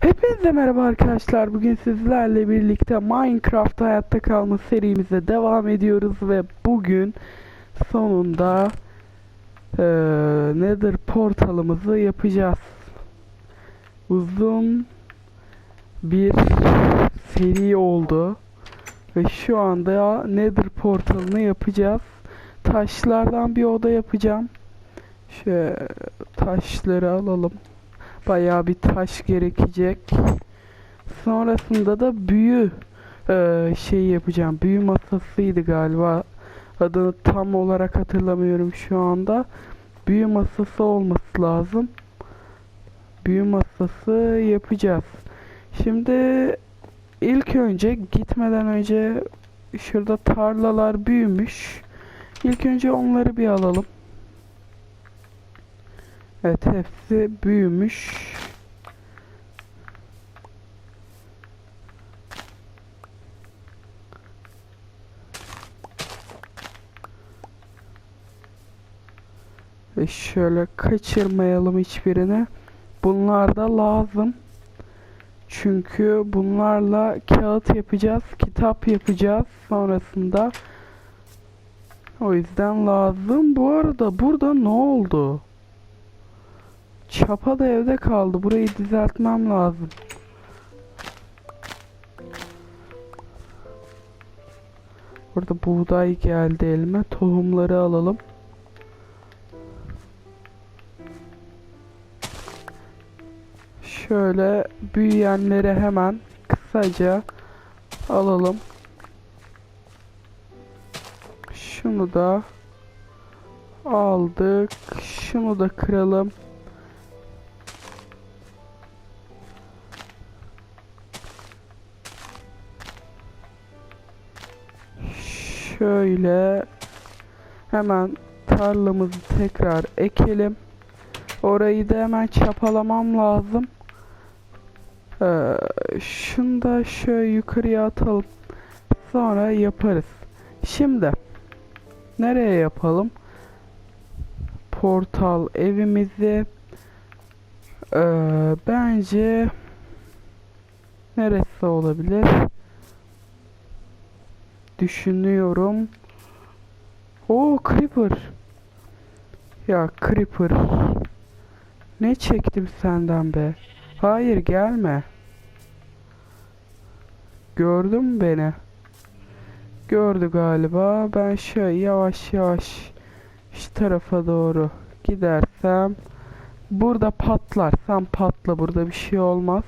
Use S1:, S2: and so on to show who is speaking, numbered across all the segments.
S1: Hepinize merhaba arkadaşlar. Bugün sizlerle birlikte Minecraft hayatta kalma serimize devam ediyoruz ve bugün sonunda eee Nether portalımızı yapacağız. Uzun bir seri oldu ve şu anda Nether portalını yapacağız. Taşlardan bir oda yapacağım. Şöyle taşları alalım bayağı bir taş gerekecek. Sonrasında da büyü eee, şey yapacağım. Büyü masasıydı galiba. Adını tam olarak hatırlamıyorum şu anda. Büyü masası olması lazım. Büyü masası yapacağız. Şimdi ilk önce gitmeden önce şurada tarlalar büyümüş. İlk önce onları bir alalım. Evet hepsi büyümüş. Ve şöyle kaçırmayalım hiçbirini. Bunlar da lazım. Çünkü bunlarla kağıt yapacağız, kitap yapacağız sonrasında. O yüzden lazım. Bu arada burada ne oldu? Çapa da evde kaldı. Burayı düzeltmem lazım. Burada buğday geldi elime. Tohumları alalım. Şöyle büyüyenleri hemen kısaca alalım. Şunu da aldık. Şunu da kıralım. Şöyle hemen tarlamızı tekrar ekelim. Orayı da hemen çapalamam lazım. Ee, şunu da şöyle yukarıya atalım. Sonra yaparız. Şimdi nereye yapalım? Portal evimizi ee, bence neresi olabilir? Düşünüyorum. O Creeper. Ya Creeper. Ne çektim senden be? Hayır gelme. Gördün beni? Gördü galiba. Ben şöyle yavaş yavaş şu tarafa doğru gidersem burada patlar. Sen patla burada bir şey olmaz.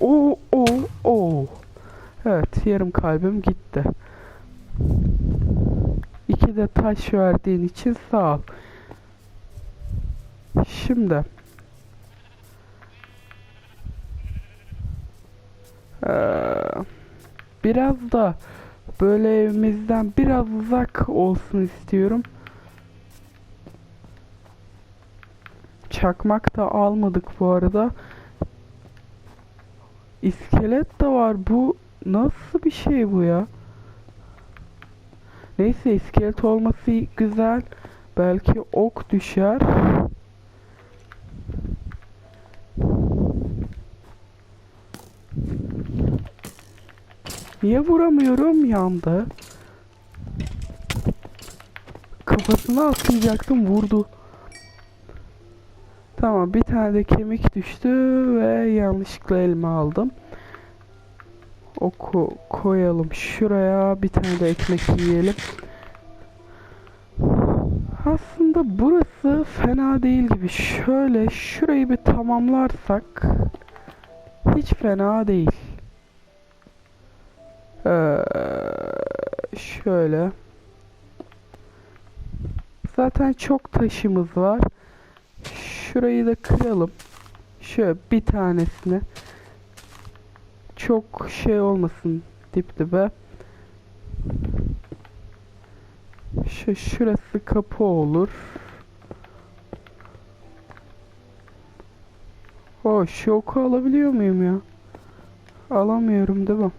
S1: Oo o o. Evet yarım kalbim gitti. İki de taş verdiğin için sağ ol. Şimdi eee, biraz da böyle evimizden biraz uzak olsun istiyorum. Çakmak da almadık bu arada. İskelet de var. Bu nasıl bir şey bu ya? Neyse iskelet olması güzel. Belki ok düşer. Niye vuramıyorum yandı? Kafasına atlayacaktım vurdu. Tamam bir tane de kemik düştü ve yanlışlıkla elime aldım. Oku koyalım şuraya bir tane de ekmek yiyelim. Aslında burası fena değil gibi. Şöyle şurayı bir tamamlarsak hiç fena değil. Ee, şöyle. Zaten çok taşımız var. Şurayı da kıralım. Şöyle bir tanesini. Çok şey olmasın dip dibe. Şu şurası kapı olur. O şu oku alabiliyor muyum ya? Alamıyorum değil mi?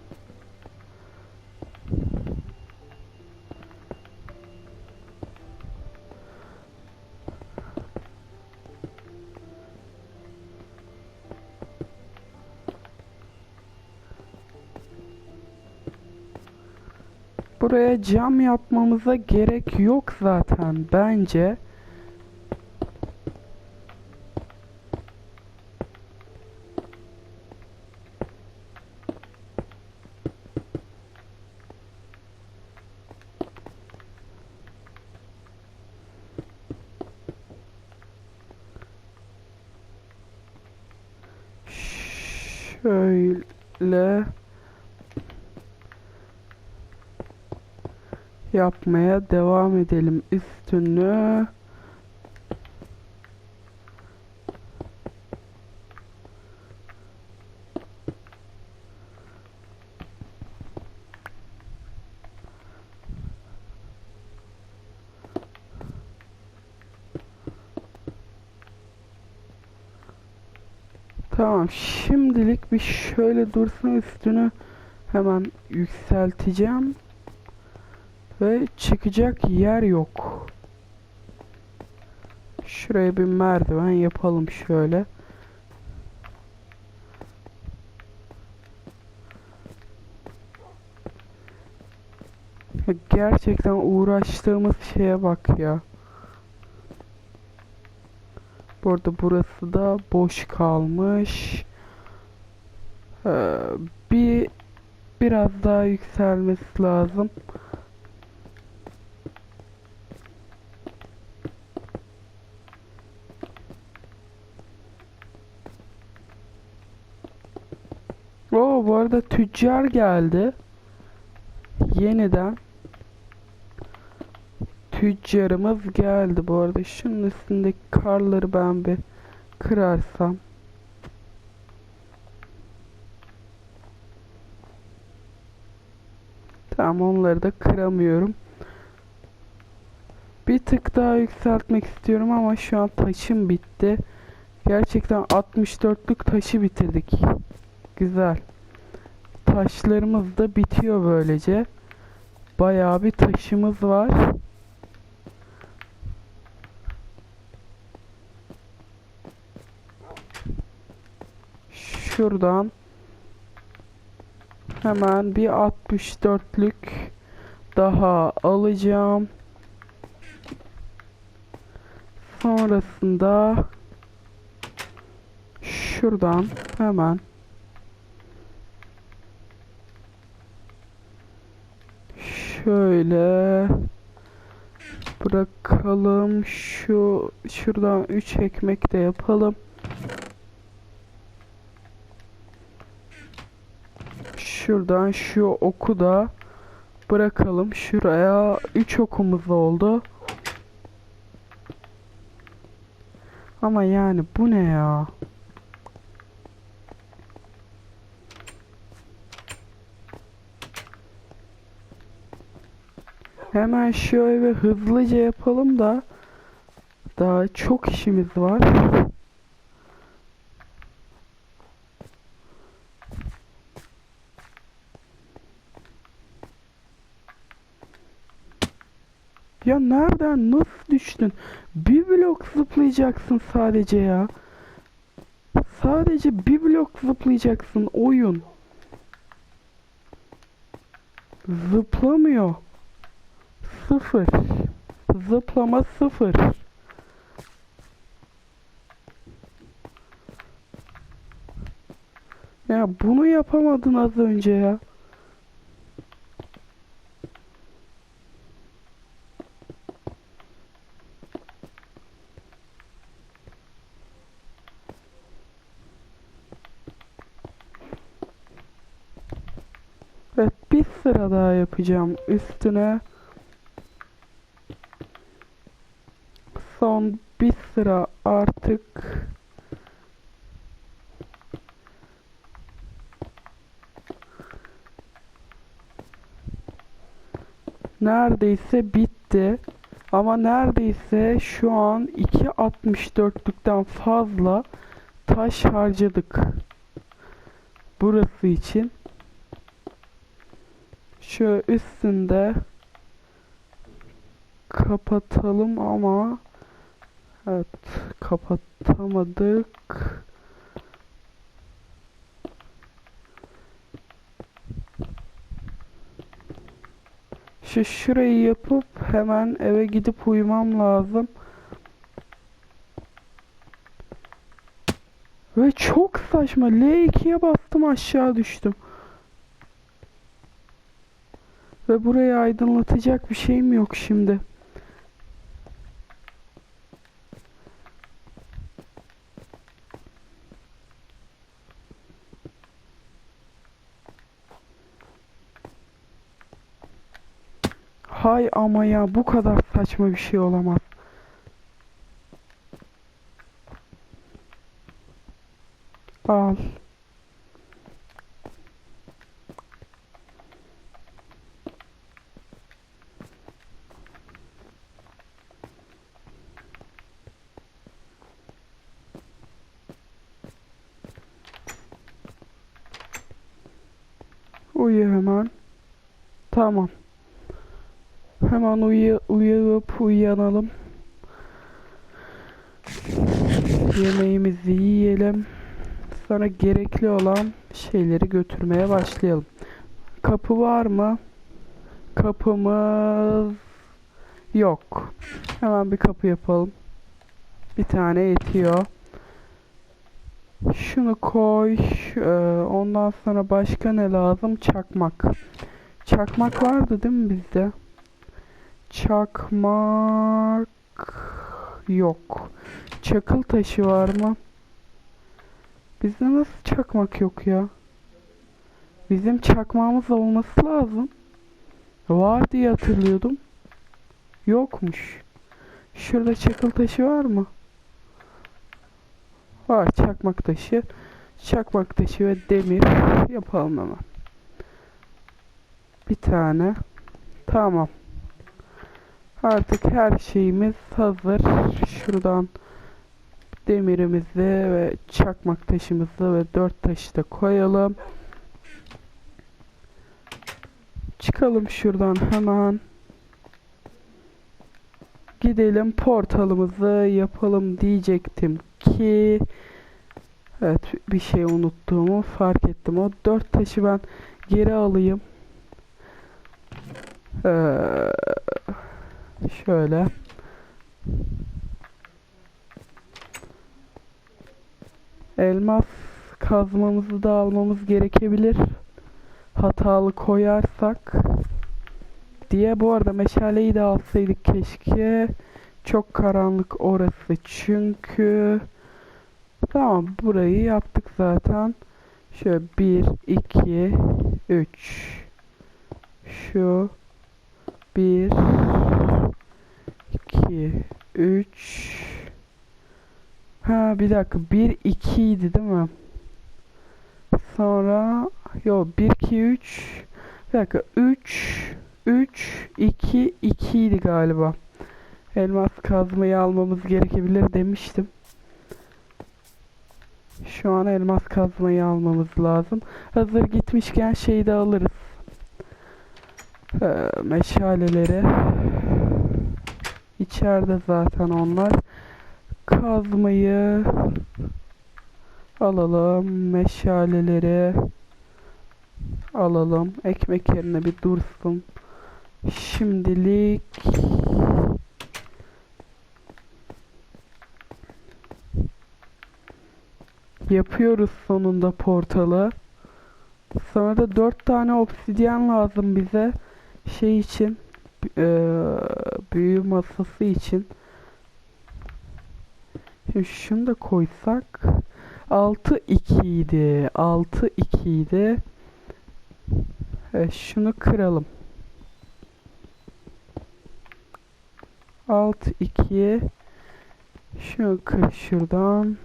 S1: Buraya cam yapmamıza gerek yok zaten bence. Şöyle yapmaya devam edelim üstünü. Tamam şimdilik bir şöyle dursun üstünü hemen yükselteceğim. Ve çıkacak yer yok. Şuraya bir merdiven yapalım şöyle. Gerçekten uğraştığımız şeye bak ya. Bu arada burası da boş kalmış. Ee, bir biraz daha yükselmesi lazım. Oo bu arada tüccar geldi. Yeniden tüccarımız geldi. Bu arada şunun üstündeki karları ben bir kırarsam. Tamam onları da kıramıyorum. Bir tık daha yükseltmek istiyorum ama şu an taşım bitti. Gerçekten 64'lük taşı bitirdik. Güzel. Taşlarımız da bitiyor böylece. Bayağı bir taşımız var. Şuradan hemen bir 64'lük daha alacağım. Sonrasında şuradan hemen şöyle bırakalım. Şu şuradan 3 ekmek de yapalım. Şuradan şu oku da bırakalım. Şuraya 3 okumuz oldu. Ama yani bu ne ya Hemen şu evi hızlıca yapalım da daha çok işimiz var. Ya nereden nasıl düştün? Bir blok zıplayacaksın sadece ya. Sadece bir blok zıplayacaksın oyun. Zıplamıyor. Sıfır. Zıplama sıfır. Ya bunu yapamadın az önce ya. Evet bir sıra daha yapacağım üstüne. Son bir sıra artık neredeyse bitti. Ama neredeyse şu an 2.64'lükten fazla taş harcadık. Burası için. Şu üstünde kapatalım ama evet kapatamadık. Şu şurayı yapıp hemen eve gidip uyumam lazım. Ve çok saçma. L2'ye bastım aşağı düştüm. Ve burayı aydınlatacak bir şeyim yok şimdi. Hay ama ya bu kadar saçma bir şey olamaz. Al. Uyu hemen. Tamam. Hemen uyu uyuyup uyanalım. Yemeğimizi yiyelim. Sonra gerekli olan şeyleri götürmeye başlayalım. Kapı var mı? Kapımız yok. Hemen bir kapı yapalım. Bir tane yetiyor. Şunu koy. Ee, ondan sonra başka ne lazım? Çakmak. Çakmak vardı değil mi bizde? Çakmak yok. Çakıl taşı var mı? Bizde nasıl çakmak yok ya? Bizim çakmağımız olması lazım. Var diye hatırlıyordum. Yokmuş. Şurada çakıl taşı var mı? Var çakmak taşı. Çakmak taşı ve demir yapalım hemen. Bir tane. Tamam. Artık her şeyimiz hazır. Şuradan demirimizi ve çakmak taşımızı ve dört taşı da koyalım. Çıkalım şuradan hemen. Gidelim portalımızı yapalım diyecektim ki Evet bir şey unuttuğumu fark ettim. O dört taşı ben geri alayım. Ee, şöyle. Elmas kazmamızı da almamız gerekebilir. Hatalı koyarsak diye bu arada meşaleyi de alsaydık keşke. Çok karanlık orası çünkü. Tamam burayı yaptık zaten. Şöyle 1 2 3 şu 1 2 3 Ha bir dakika 1 2 idi değil mi? Sonra yo 1 2 3 bir dakika 3 3 2 2 idi galiba. Elmas kazmayı almamız gerekebilir demiştim. Şu an elmas kazmayı almamız lazım. Hazır gitmişken şeyi de alırız. Ee, meşaleleri. İçeride zaten onlar. Kazmayı alalım. Meşaleleri alalım. Ekmek yerine bir dursun. Şimdilik yapıyoruz sonunda portalı. Sonra da dört tane obsidyen lazım bize. Şey için eee büyü masası için. Şimdi şunu da koysak 6 2 idi. 6 2 idi. Evet, şunu kıralım. 6 2'ye şunu kır şuradan.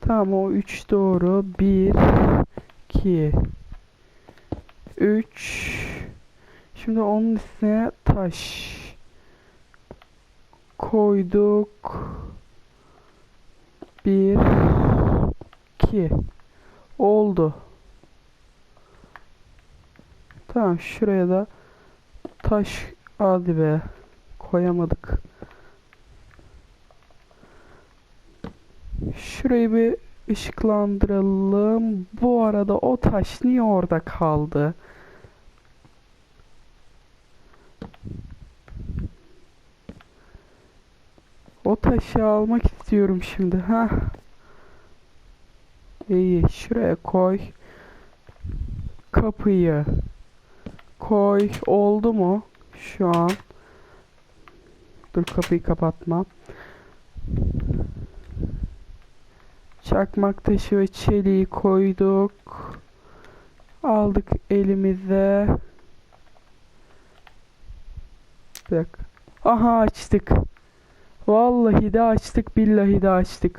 S1: Tamam o 3 doğru. 1 2 3 Şimdi onun üstüne taş koyduk. 1 2 oldu. Tamam şuraya da taş hadi be koyamadık. Şurayı bir ışıklandıralım. Bu arada o taş niye orada kaldı? O taşı almak istiyorum şimdi. Ha. İyi, şuraya koy. Kapıyı koy. Oldu mu? Şu an. Dur kapıyı kapatma. Çakmak taşı ve çeliği koyduk. Aldık elimize. Bir dakika. Aha açtık. Vallahi de açtık, billahi de açtık.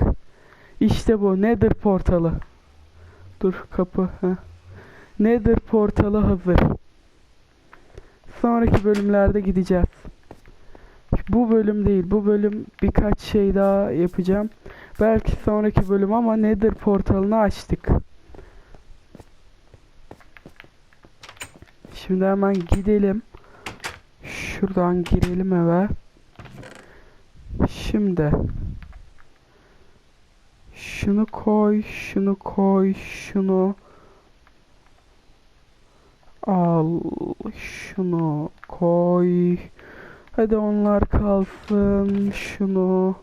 S1: İşte bu Nether portalı. Dur kapı. Nether portalı hazır. Sonraki bölümlerde gideceğiz. Bu bölüm değil. Bu bölüm birkaç şey daha yapacağım. Belki sonraki bölüm ama Nether portalını açtık. Şimdi hemen gidelim. Şuradan girelim eve. Şimdi şunu koy, şunu koy, şunu al, şunu koy. Hadi onlar kalsın. Şunu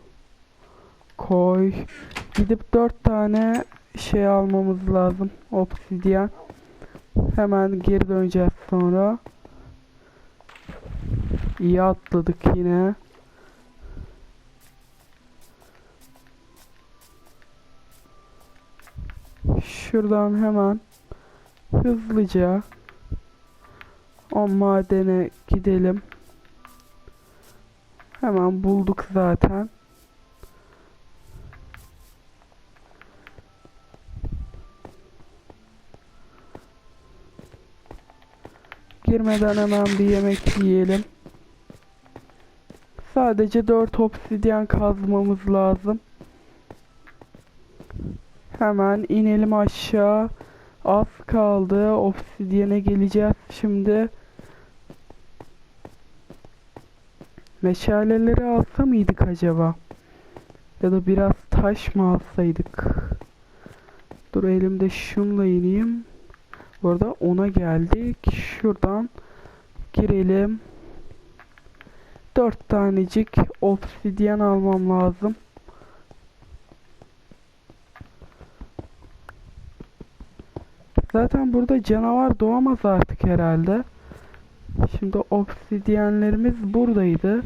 S1: koy. Gidip dört tane şey almamız lazım. Obsidyen. Hemen geri döneceğiz sonra. İyi atladık yine. Şuradan hemen hızlıca o madene gidelim. Hemen bulduk zaten. Girmeden hemen bir yemek yiyelim. Sadece 4 obsidyen kazmamız lazım. Hemen inelim aşağı. Az kaldı. Obsidyene geleceğiz şimdi. Meşaleleri alsa mıydık acaba? Ya da biraz taş mı alsaydık? Dur elimde şunla ineyim. Bu arada ona geldik. Şuradan girelim. Dört tanecik obsidyen almam lazım. Zaten burada canavar doğamaz artık herhalde. Şimdi obsidyenlerimiz buradaydı.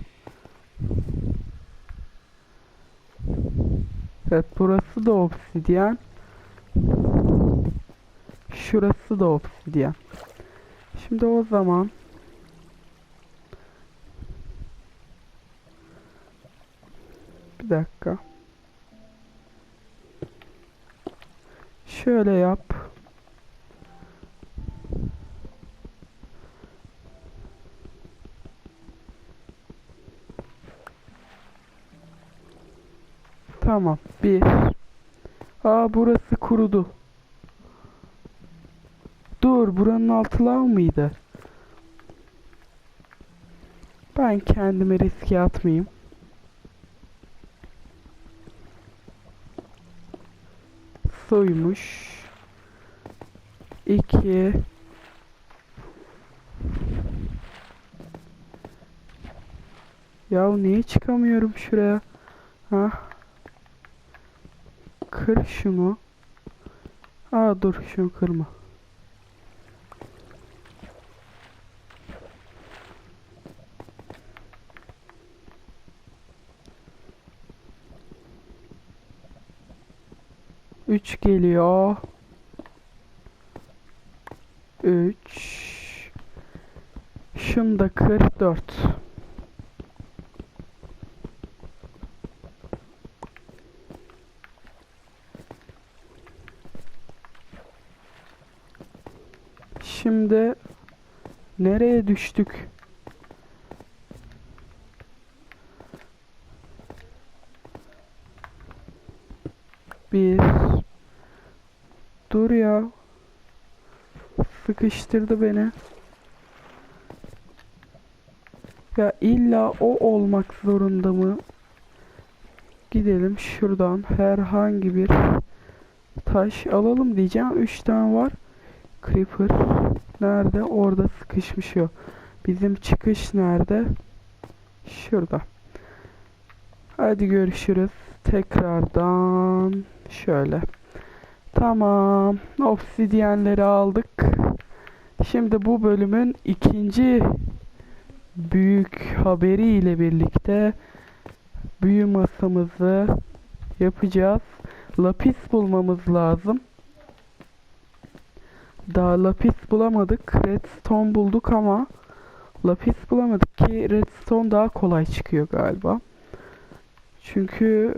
S1: Evet burası da obsidyen. Şurası da obsidyen. Şimdi o zaman bir dakika. Şöyle yap. Tamam. Bir. Aa burası kurudu. Dur buranın altı lav mıydı? Ben kendimi riske atmayayım. Suymuş. İki. Ya niye çıkamıyorum şuraya? Ha? Kır şunu. Aa dur şunu kırma. Üç geliyor. Üç. Şunu da kır dört. Şimdi nereye düştük? Bir. Dur ya. Sıkıştırdı beni. Ya illa o olmak zorunda mı? Gidelim şuradan herhangi bir taş alalım diyeceğim. Üç tane var. Creeper nerede? Orada sıkışmış o. Bizim çıkış nerede? Şurada. Hadi görüşürüz. Tekrardan şöyle. Tamam. Obsidyenleri aldık. Şimdi bu bölümün ikinci büyük haberiyle birlikte büyü masamızı yapacağız. Lapis bulmamız lazım. Daha lapis bulamadık. Redstone bulduk ama lapis bulamadık ki redstone daha kolay çıkıyor galiba. Çünkü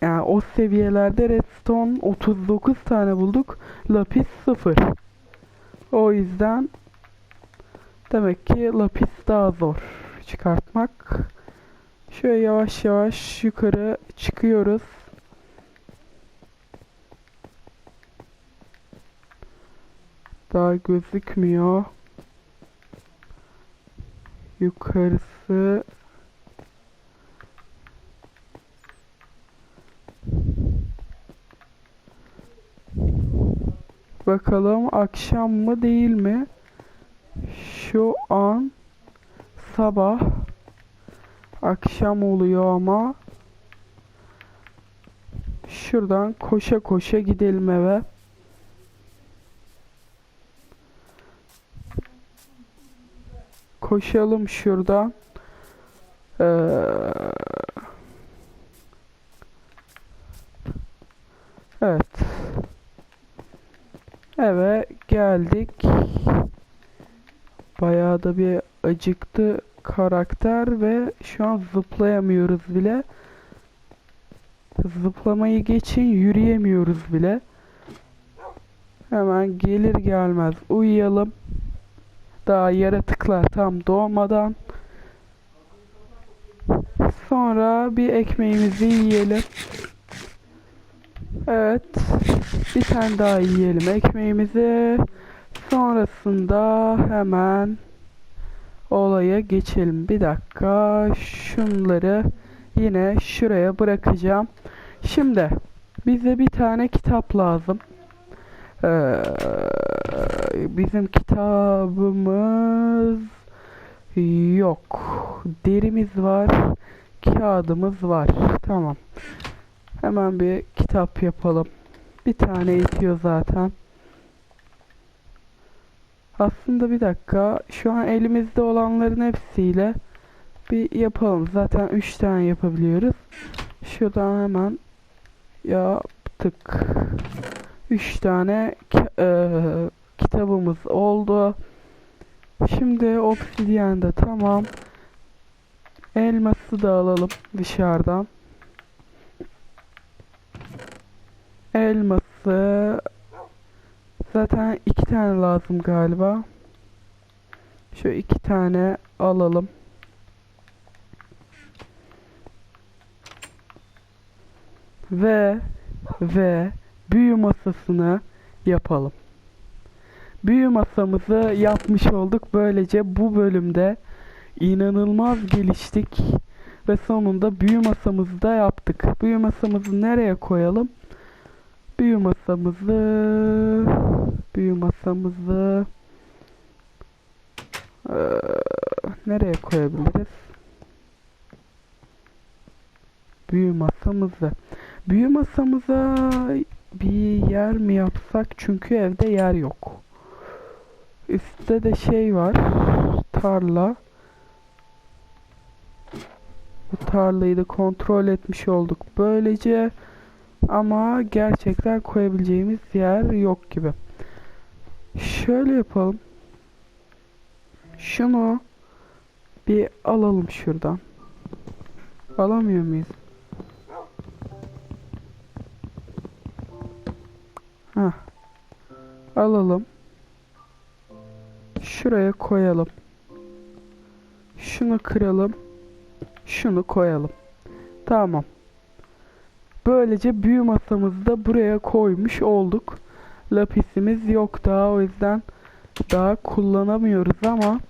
S1: yani o seviyelerde redstone 39 tane bulduk. Lapis 0. O yüzden demek ki lapis daha zor çıkartmak. Şöyle yavaş yavaş yukarı çıkıyoruz. Daha gözükmüyor. Yukarısı Bakalım akşam mı değil mi? Şu an sabah akşam oluyor ama şuradan koşa koşa gidelim eve. Koşalım şuradan. Ee, evet. Eve geldik. Bayağı da bir acıktı karakter ve şu an zıplayamıyoruz bile. Zıplamayı geçin yürüyemiyoruz bile. Hemen gelir gelmez uyuyalım. Daha yaratıklar tam doğmadan. Sonra bir ekmeğimizi yiyelim. Evet. Bir tane daha yiyelim ekmeğimizi. Sonrasında hemen olaya geçelim. Bir dakika. Şunları yine şuraya bırakacağım. Şimdi bize bir tane kitap lazım. Ee, bizim kitabımız yok. Derimiz var. Kağıdımız var. Tamam. Hemen bir kitap yapalım. Bir tane yetiyor zaten. Aslında bir dakika. Şu an elimizde olanların hepsiyle bir yapalım. Zaten 3 tane yapabiliyoruz. Şuradan hemen yaptık. 3 tane eee, kitabımız oldu. Şimdi obsidyen de tamam. Elması da alalım dışarıdan. Elması zaten iki tane lazım galiba. Şu iki tane alalım. Ve ve büyü masasını yapalım. Büyü masamızı yapmış olduk. Böylece bu bölümde inanılmaz geliştik ve sonunda büyü masamızı da yaptık. Büyü masamızı nereye koyalım? Büyü masamızı büyü masamızı eee, nereye koyabiliriz? Büyü masamızı. Büyü masamıza bir yer mi yapsak? Çünkü evde yer yok. Üstte de şey var. Tarla. Bu tarlayı da kontrol etmiş olduk. Böylece ama gerçekten koyabileceğimiz yer yok gibi. Şöyle yapalım. Şunu bir alalım şuradan. Alamıyor muyuz? Hah. Alalım. Şuraya koyalım. Şunu kıralım. Şunu koyalım. Tamam. Böylece büyü masamızı da buraya koymuş olduk. Lapisimiz yok daha o yüzden daha kullanamıyoruz ama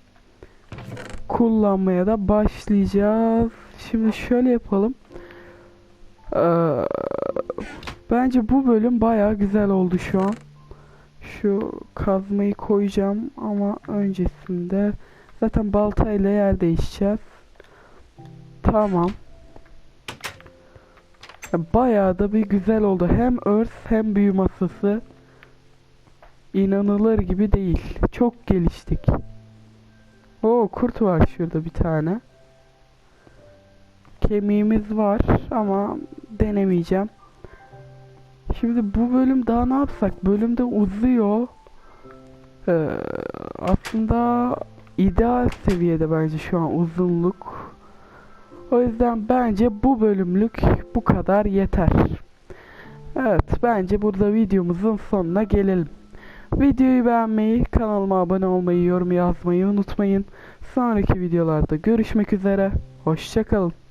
S1: kullanmaya da başlayacağız. Şimdi şöyle yapalım. Ee, bence bu bölüm baya güzel oldu şu an. Şu kazmayı koyacağım ama öncesinde zaten baltayla yer değişeceğiz. Tamam. Bayağı da bir güzel oldu. Hem örs hem büyü masası. İnanılır gibi değil. Çok geliştik. Oo kurt var şurada bir tane. Kemiğimiz var ama denemeyeceğim. Şimdi bu bölüm daha ne yapsak? Bölümde uzuyor. Ee, aslında ideal seviyede bence şu an uzunluk. O yüzden bence bu bölümlük bu kadar yeter. Evet bence burada videomuzun sonuna gelelim. Videoyu beğenmeyi, kanalıma abone olmayı, yorum yazmayı unutmayın. Sonraki videolarda görüşmek üzere. Hoşçakalın.